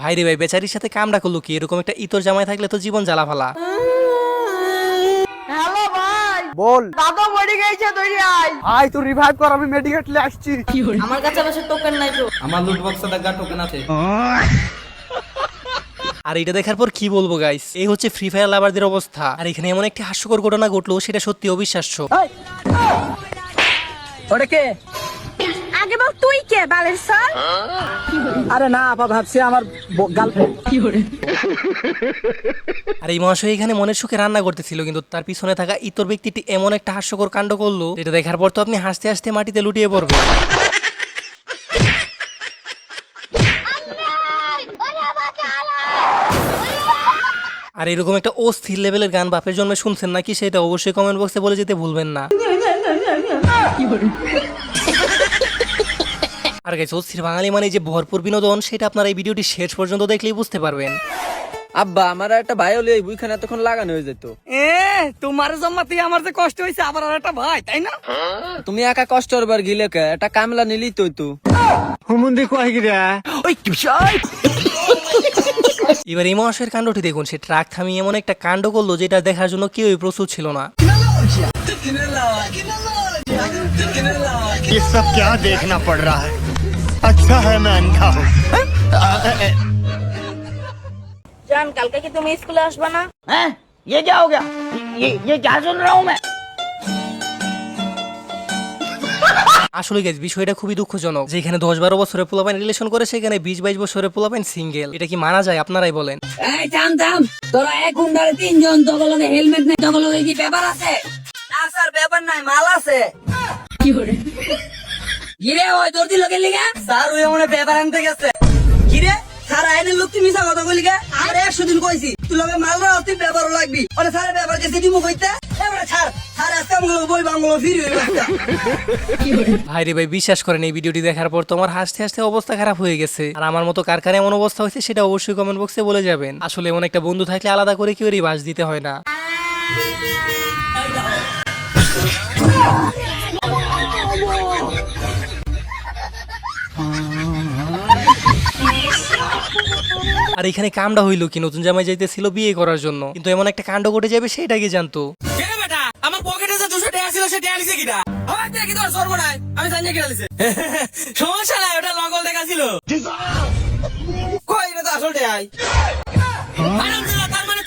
ভাই রে ভাই বেচারির সাথে কামড়া করল কি? এরকম একটা ইতর জামাই থাকলে তো জীবন জ্বালা ফালা হ্যালো ভাই। বল। দাদা মরে গেছে তুই আয়। ভাই তুই রিভাইভ কর আমি মেডিকেটলে আসছি। আমার কাছে অবশ্য টোকেন নাই তো। আমার লুট বক্সে দেখা টোকেন আছে। আর এটা দেখার পর কি বলব গাইস এই হচ্ছে ফ্রি ফায়ার লাভারদের অবস্থা। আর এখানে এমন একটি হাস্যকর ঘটনা ঘটলো সেটা সত্যি অবিশ্বাস্য। ওটা কে? আগে বল তুই কে বালের স্যার? আরে না আপা ভাবছি আমার গার্লফ্রেন্ড আর এই মহাশয় এখানে মনের সুখে রান্না করতেছিল কিন্তু তার পিছনে থাকা ইতর ব্যক্তিটি এমন একটা হাস্যকর কাণ্ড করল যেটা দেখার পর তো আপনি হাসতে হাসতে মাটিতে লুটিয়ে পড়বেন। আর এরকম একটা অস্থির লেভেলের গান বাপের জন্মে শুনছেন নাকি সেটা অবশ্যই কমেন্ট বক্সে বলে যেতে ভুলবেন না। আর গাইছে অস্থির বাঙালি মানে যে ভরপুর বিনোদন সেটা আপনারা এই ভিডিওটি শেষ পর্যন্ত দেখলেই বুঝতে পারবেন। আব্বা আমার একটা ভাই হলে বুইখানে এতক্ষণ লাগানো হয়ে যেত। এ তোমার জন্মাতে আমার যে কষ্ট হয়েছে আবার আর একটা ভাই তাই না? তুমি একা কষ্ট করবার গিলে কে? একটা কামলা নিলি তো তো হুমুন্দি কয় গিরা? ওই কি বিষয়? এবার এই মহাশয়ের কাণ্ডটি দেখুন সে ট্রাক থামিয়ে এমন একটা কাণ্ড করলো যেটা দেখার জন্য কেউই প্রস্তুত ছিল না ये सब क्या देखना पड़ रहा है अच्छा है मैं अंधा हूँ জান কালকে কি তুমি স্কুলে আসবে না हैं ये क्या हो गया ये ये क्या सुन रहा हूँ मैं আসলে গেছ বিষয়টা খুবই দুঃখজনক। যেখানে দশ বারো বছরের পোলাপাইন রিলেশন করে সেখানে বিশ বাইশ বছরের পোলাপাইন সিঙ্গেল এটা কি মানা যায়? আপনারাই বলেন। এই থাম থাম। তোরা এক গুন্ডারে তিনজন তগলগে হেলমেট নেই তগলগে কি ব্যাপার আছে? না স্যার ব্যাপার নাই মাল আছে। গিরে ওই লিগা? স্যার ওই মনে পেপার আনতে গেছে। কি স্যার আইনে লোক তুমি কথা গে? আর একশো দিন কইছি। তুই লগে মাল তুই লাগবি। ওরে স্যার পেপার গেছে দিমু কইতে? এবারে ছাড়। ভাই রে ভাই, বিশ্বাস করেন, এই ভিডিওটি দেখার পর তোমার হাসতে হাসতে অবস্থা খারাপ হয়ে গেছে। আর আমার মতো কার কার এমন অবস্থা হয়েছে সেটা অবশ্যই কমেন্ট বক্সে বলে যাবেন। আসলে এমন একটা বন্ধু থাকলে আলাদা করে কেউরই বাস দিতে হয় না। আর এখানে কামটা হইল কি? নতুন জামাই যাইতেছিল বিয়ে করার জন্য। কিন্তু এমন একটা কাণ্ড ঘটে যাবে, সেটা কি জানতো? আমি জানি সমস্যা নাই ওটা নকল দেখা ছিল কই এটা তো আসল মানে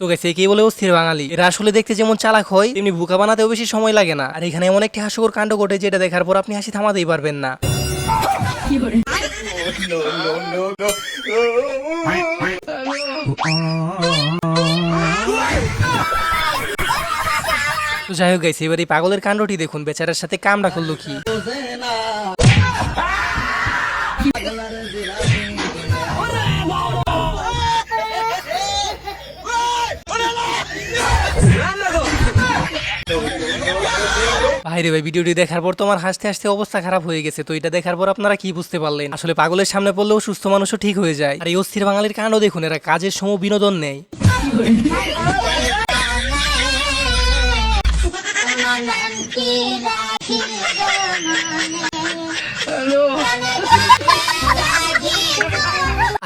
তো গেছে কে বলে অস্থির বাঙালি এরা আসলে দেখতে যেমন চালাক হয় তেমনি বুকা বানাতেও বেশি সময় লাগে না আর এখানে এমন একটি হাস্যকর কাণ্ড ঘটে যেটা দেখার পর আপনি হাসি থামাতেই পারবেন না যাই হোক গাইছে এবার এই পাগলের কাণ্ডটি দেখুন, বেচারার সাথে কামড়া করল কি? ভাইরে ভাই, ভিডিওটি দেখার পর তোমার হাসতে হাসতে অবস্থা খারাপ হয়ে গেছে, তো এটা দেখার পর আপনারা কি বুঝতে পারলেন? আসলে পাগলের সামনে পড়লেও সুস্থ মানুষও ঠিক হয়ে যায়। আর এই অস্থির বাঙালির কাণ্ড দেখুন, এরা কাজের সময় বিনোদন নেই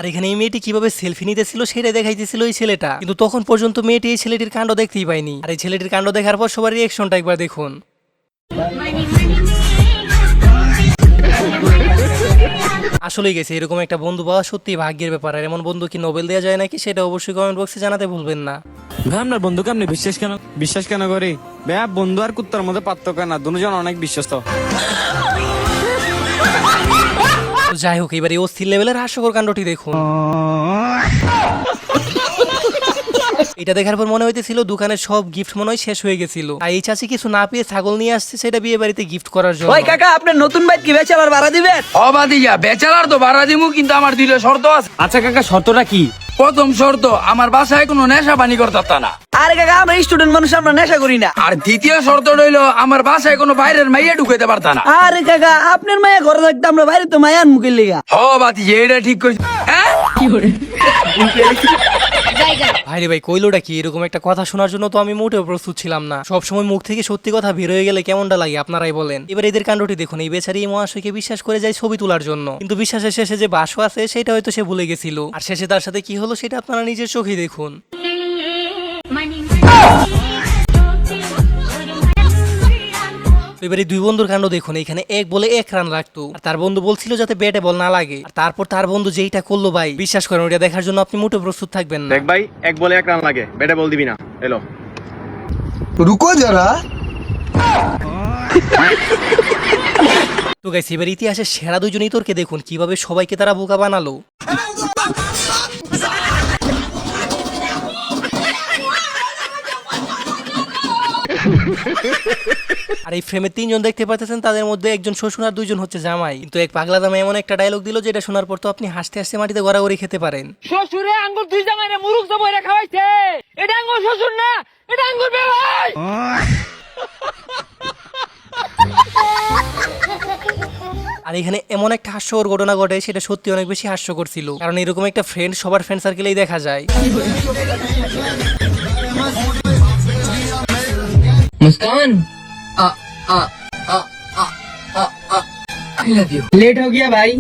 এখানে এই মেয়েটি কীভাবে সেলফি নিতেছিল সেটা দেখাইতেছিল এই ছেলেটা। কিন্তু তখন পর্যন্ত মেয়েটি এই ছেলেটির কাণ্ড দেখতেই পায়নি আর এই ছেলেটির কাণ্ড দেখার পর সবার রিয়েকশনটা একবার দেখুন। আসলেই গেছে, এরকম একটা বন্ধু পাওয়া সত্যি ভাগ্যের ব্যাপার। আর এমন বন্ধু কি নোবেল দেওয়া যায় নাকি সেটা অবশ্যই কমেন্ট বক্সে জানাতে ভুলবেন না। ভাই, আপনার বন্ধুকে আপনি বিশ্বাস কেন বিশ্বাস কেন করি? ভাইয়া বন্ধু আর কুত্তার মধ্যে পার্থক্য না, দুজন অনেক বিশ্বস্ত। যাই হোক এবার এই অস্থির লেভেলের হাস্যকর কাণ্ডটি দেখুন। এটা দেখার পর মনে হইতেছিল দোকানের সব গিফট মনে হয় শেষ হয়ে গেছিল। আর এই চাষি কিছু না পেয়ে ছাগল নিয়ে আসছে সেটা বিয়ে বাড়িতে গিফট করার জন্য। ওই কাকা আপনার নতুন বাইক কি বেচে আবার ভাড়া দিবেন? অবাদিয়া বেচার তো ভাড়া দিমু কিন্তু আমার দিলে শর্ত আছে। আচ্ছা কাকা শর্তটা কি? প্রথম শর্ত আমার বাসায় কোনো নেশা পানি করতে না। আরে কাকা আমরা স্টুডেন্ট মানুষ আমরা নেশা করি না। আর দ্বিতীয় শর্ত রইল আমার বাসায় কোনো বাইরের মাইয়া ঢুকাইতে পারতা না। আরে কাকা আপনার মায়া ঘরে থাকতে আমরা বাইরে তো মায়ার মুখে লিগা হ বাতি এটা ঠিক করছি হ্যাঁ? ভাই রে ভাই, কইলোটা কি? এরকম একটা কথা শোনার জন্য তো আমি মোটেও প্রস্তুত ছিলাম না। সবসময় মুখ থেকে সত্যি কথা বের হয়ে গেলে কেমনটা লাগে, আপনারাই বলেন। এবার এদের কাণ্ডটি দেখুন। এই বেচারি মহাশয়কে বিশ্বাস করে যায় ছবি তোলার জন্য। কিন্তু বিশ্বাসের শেষে যে বাসও আছে, সেটা হয়তো সে ভুলে গেছিল। আর শেষে তার সাথে কি হলো, সেটা আপনারা নিজের চোখেই দেখুন। এবারে দুই বন্ধুর কাণ্ড দেখুন এখানে এক বলে এক রান রাখতো। আর তার বন্ধু বলছিল যাতে ব্যাটে বল না লাগে। আর তারপর তার বন্ধু যেইটা করল ভাই বিশ্বাস করেন ওটা দেখার জন্য আপনি মোটে প্রস্তুত থাকবেন না। দেখ ভাই এক বলে এক রান লাগে ব্যাটে বল দিবি না। এলো। রুকো যারা। তো গাইস এবার ইতিহাসের সেরা দুজন তোরকে দেখুন কীভাবে সবাইকে তারা বোকা বানালো। আর এই ফ্রেমে তিনজন দেখতে পাচ্ছেন তাদের মধ্যে একজন শ্বশুর আর দুইজন হচ্ছে জামাই। কিন্তু এক পাগলা দামে এমন একটা ডায়লগ দিল যেটা শোনার পর তো আপনি হাসতে হাসতে মাটিতে গড়াগড়ি খেতে পারেন। শ্বশুরে আঙ্গুর তুই জামাই মুরুখ জমাই খাওয়াইছে। এটা আঙ্গুর শ্বশুর না এটা আঙ্গুর বেওয়াই। আর এখানে এমন একটা হাস্যকর ঘটনা ঘটে সেটা সত্যি অনেক বেশি হাস্যকর ছিল। কারণ এরকম একটা ফ্রেন্ড সবার ফ্রেন্ড সার্কেলেই দেখা যায়। मुस्कान लेट हो गया भाई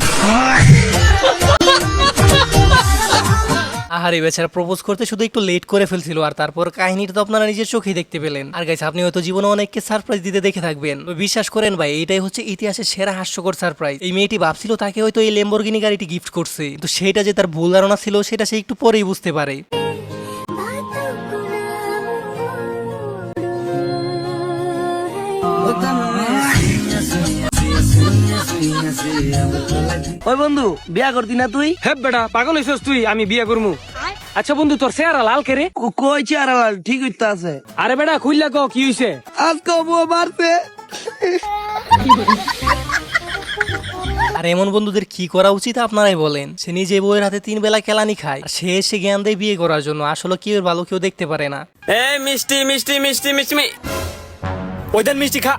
আহারে বেচারা প্রপোজ করতে শুধু একটু লেট করে ফেলছিল আর তারপর কাহিনীটা তো আপনারা নিজের চোখেই দেখতে পেলেন আর গাইছে আপনি হয়তো জীবনে অনেককে সারপ্রাইজ দিতে দেখে থাকবেন তো বিশ্বাস করেন ভাই এটাই হচ্ছে ইতিহাসের সেরা হাস্যকর সারপ্রাইজ এই মেয়েটি ভাবছিল তাকে হয়তো এই লেম্বরগিনি গাড়িটি গিফট করছে কিন্তু সেটা যে তার ভুল ধারণা ছিল সেটা সে একটু পরেই বুঝতে পারে ওই বন্ধু বিয়া করতি না তুই? হে বেটা পাগল হইছস তুই আমি বিয়ে করমু। আচ্ছা বন্ধু তোর চেহারা লাল কে রে কো- কইছি আর ঠিক হইতে আছে। আরে বেটা খুললা ক কি হইছে? আজকে বউ মারছে। আর এমন বন্ধুদের কি করা উচিত আপনারাই বলেন? সে নিজে বউয়ের হাতে তিন বেলা কেলানি খায়। আর সে এসে জ্ঞান দেয় বিয়ে করার জন্য। আসলে কি ওর ভালো কেউ দেখতে পারে না। এই মিষ্টি মিষ্টি মিষ্টি মিষ্টি। মি- ওইদান মিষ্টি খা।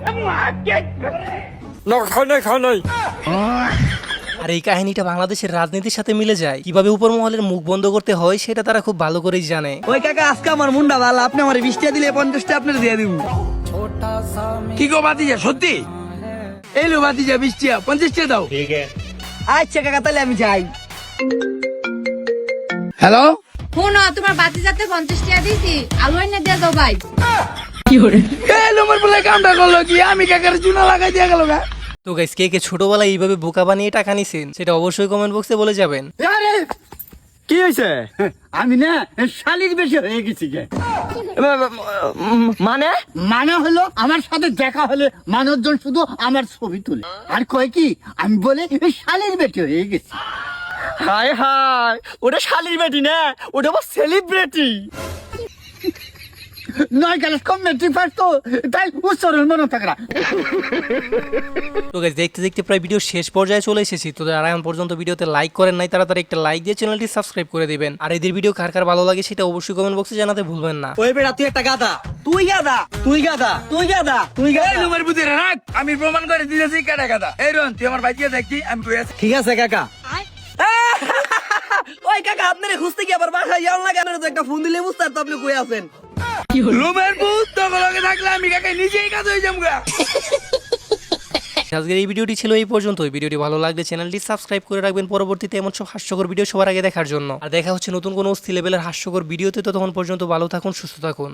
আর এই কাহিনীটা বাংলাদেশের রাজনীতির সাথে মিলে যায়। কীভাবে উপর মহলের মুখ বন্ধ করতে হয় সেটা তারা খুব ভালো করেই জানে। ওই কাকা আজকে আমার মুন্ডা ভালো আপনি আমার বিশটা দিলে পঞ্চাশটা আপনার দিয়ে দিব। কি গো বাতিজা সত্যি? এই লো বাতিজা বৃষ্টিয়া পঞ্চাশ টাকা দাও আচ্ছা কাকা তাহলে আমি যাই। হ্যালো? শোনো তোমার বাতি যাতে পঞ্চাশ টাকা দিয়েছি আলু এনে দিয়ে দাও ভাই। লোমর বলে কামটা করল কি? আমি কাকার চুনা লাগাই দিয়া গেল গা? তো গাইস কে কে ছোটবেলায় এইভাবে বোকা বানিয়ে টাকা নিছেন সেটা অবশ্যই কমেন্ট বক্সে বলে যাবেন। কি হয়েছে আমি না শালির বেশি হয়ে গেছি গে। মানে? মানে হলো আমার সাথে দেখা হলে মানুষজন শুধু আমার ছবি তুলে। আর কয় কি আমি বলে শালির বেটি হয়ে গেছি। হায় হায় ওটা শালির বেটি না ওটা আবার সেলিব্রিটি নয় গেলে কম মেট্রিক পাস তো তাই উচ্চারণ মনে থাকে না। তো গাইস দেখতে দেখতে প্রায় ভিডিও শেষ পর্যায়ে চলে এসেছি। তো যারা এখন পর্যন্ত ভিডিওতে লাইক করেন নাই তারা তারা একটা লাইক দিয়ে চ্যানেলটি সাবস্ক্রাইব করে দিবেন। আর এদের ভিডিও কার কার ভালো লাগে সেটা অবশ্যই কমেন্ট বক্সে জানাতে ভুলবেন না। ওই বেটা তুই একটা গাদা তুই গাদা তুই গাদা তুই গাদা তুই এই গাদা লোমর বুদ্ধি রাখ। আমি প্রমাণ করে দিতেছি কাটা কাটা এই রন তুই আমার বাইকে দেখছি আমি ঠিক আছে কাকা। ওই কাকা আপনারে খুঁজতে কি আবার বাসায় যাও না কেন তো একটা ফোন দিলে বুঝতে আপনি কই আছেন। লোমের ভূত থাকলে আমি কাকে নিজেই কাজ হয়ে যাব আজকের এই ভিডিওটি ছিল এই পর্যন্ত এই ভিডিওটি ভালো লাগলে চ্যানেলটি সাবস্ক্রাইব করে রাখবেন। পরবর্তীতে এমন সব হাস্যকর ভিডিও সবার আগে দেখার জন্য। আর দেখা হচ্ছে নতুন কোনো অস্থি লেভেলের হাস্যকর ভিডিওতে তো তখন পর্যন্ত ভালো থাকুন সুস্থ থাকুন।